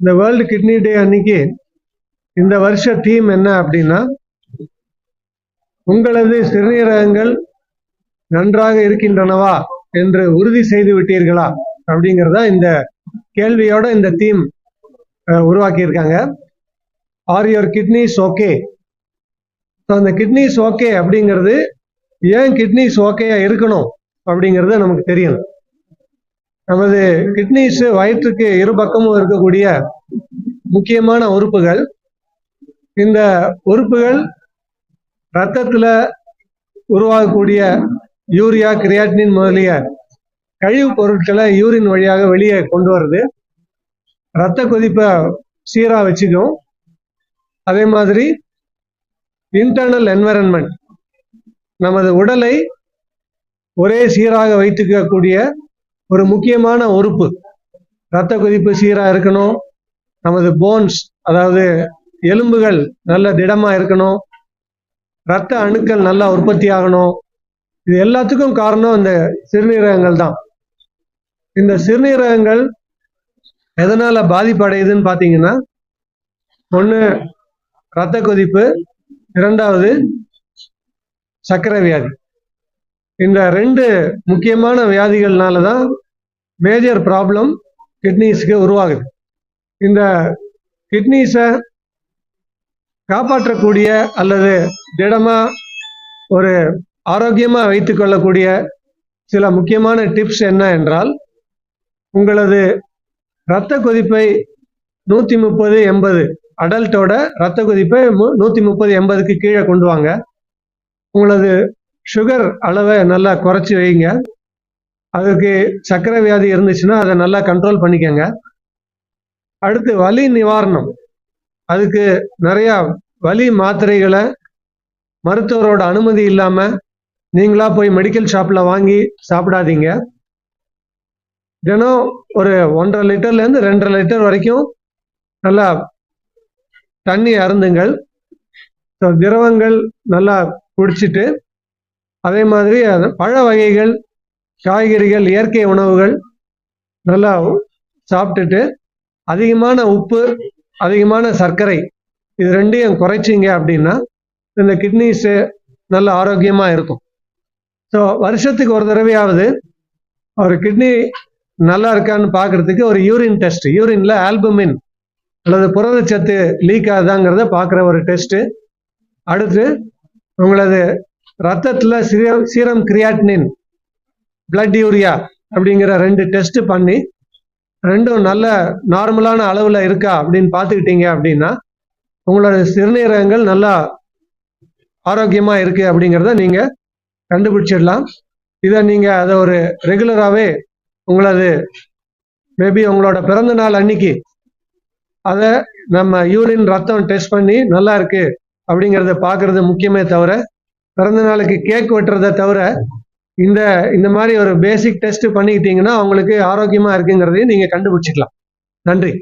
இந்த world kidney டே அன்னைக்கு இந்த வருஷ தீம் என்ன அப்படின்னா உங்களது சிறுநீரகங்கள் நன்றாக இருக்கின்றனவா என்று உறுதி செய்து விட்டீர்களா அப்படிங்கிறதா இந்த கேள்வியோட இந்த தீம் உருவாக்கியிருக்காங்க. Are your kidneys okay so அந்த கிட்னிஸ் ஓகே அப்படிங்கிறது ஏன் கிட்னிஸ் ஓகேயா இருக்கணும் அப்படிங்கிறது நமக்கு தெரியும் நமது கிட்னிஸ் வயிற்றுக்கு இரு பக்கமும் இருக்கக்கூடிய முக்கியமான உறுப்புகள். இந்த உறுப்புகள் ரத்தத்துல உருவாகக்கூடிய யூரியா கிரியாட்டினின் முதலிய கழிவுப் பொருட்களை யூரின் வழியாக வெளியே கொண்டு வருது. ரத்த கொதிப்பை சீரா வச்சுக்கும். அதே மாதிரி இன்டர்னல் என்வரன்மெண்ட் நமது உடலை ஒரே சீராக வைத்துக்கக்கூடிய ஒரு முக்கியமான உறுப்பு. இரத்த கொதிப்பு சீராக இருக்கணும். நமது போன்ஸ் அதாவது எலும்புகள் நல்ல திடமாக இருக்கணும். ரத்த அணுக்கள் நல்லா உற்பத்தி ஆகணும். இது எல்லாத்துக்கும் காரணம் இந்த சிறுநீரகங்கள் தான். இந்த சிறுநீரகங்கள் எதனால் பாதிப்படையுதுன்னு பார்த்தீங்கன்னா ஒன்று இரத்த கொதிப்பு இரண்டாவது சர்க்கரை வியாதி இந்த ரெண்டு முக்கியமான வியாதிகள்னால தான் மேஜர் ப்ராப்ளம் கிட்னிஸ்க்கு உருவாகுது. இந்த கிட்னிஸை காப்பாற்றக்கூடிய அல்லது திடமா ஒரு ஆரோக்கியமாக வைத்துக்கொள்ளக்கூடிய சில முக்கியமான டிப்ஸ் என்ன என்றால் உங்களது இரத்த கொதிப்பை நூற்றி முப்பது எண்பது அடல்ட்டோட இரத்த கொதிப்பை நூற்றி முப்பது எண்பதுக்கு கீழே கொண்டு வாங்க. உங்களது சுகர் அளவை நல்லா குறைச்சி வைங்க. அதுக்கு சர்க்கரை வியாதி இருந்துச்சுன்னா அதை நல்லா கண்ட்ரோல் பண்ணிக்கோங்க. அடுத்து வலி நிவாரணம். அதுக்கு நிறையா வலி மாத்திரைகளை மருத்துவரோட அனுமதி இல்லாமல் நீங்களா போய் மெடிக்கல் ஷாப்பில் வாங்கி சாப்பிடாதீங்க. தினம் ஒரு ஒன்றரை லிட்டர்லேருந்து ரெண்டரை லிட்டர் வரைக்கும் நல்லா தண்ணி அருந்துங்கள். திரவங்கள் நல்லா குடிச்சிட்டு அதே மாதிரி பழ வகைகள் காய்கறிகள் இயற்கை உணவுகள் நல்லா சாப்பிட்டுட்டு அதிகமான உப்பு அதிகமான சர்க்கரை இது ரெண்டையும் குறைச்சிங்க அப்படின்னா இந்த கிட்னிஸு நல்ல ஆரோக்கியமாக இருக்கும். ஸோ வருஷத்துக்கு ஒரு தடவையாவது ஒரு கிட்னி நல்லா இருக்கான்னு பார்க்கறதுக்கு ஒரு யூரின் டெஸ்ட் யூரின்ல ஆல்புமின் அல்லது புரதச்சத்து லீக் ஆகுதாங்கிறத பார்க்குற ஒரு டெஸ்ட்டு அடுத்து உங்களது ரத்தத்தில் serum serum creatinine blood urea அப்படிங்கிற ரெண்டு டெஸ்ட் பண்ணி ரெண்டும் நல்ல நார்மலான அளவில் இருக்கா அப்படின்னு பார்த்துக்கிட்டீங்க அப்படின்னா உங்களோட சிறுநீரகங்கள் நல்லா ஆரோக்கியமாக இருக்குது அப்படிங்கிறத நீங்கள் கண்டுபிடிச்சிடலாம். இதை நீங்கள் அதை ஒரு ரெகுலராகவே உங்களது மேபி உங்களோட பிறந்த நாள் அன்னைக்கு அதை நம்ம யூரின் ரத்தம் டெஸ்ட் பண்ணி நல்லா இருக்கு அப்படிங்கிறத பார்க்குறது முக்கியமே தவிர பிறந்த நாளுக்கு கேக் வெட்டுறதை தவிர இந்த இந்த மாதிரி ஒரு பேசிக் டெஸ்ட் பண்ணிக்கிட்டீங்கன்னா அவங்களுக்கு ஆரோக்கியமா இருக்குங்கிறதையும் நீங்க கண்டுபிடிச்சிக்கலாம். நன்றி.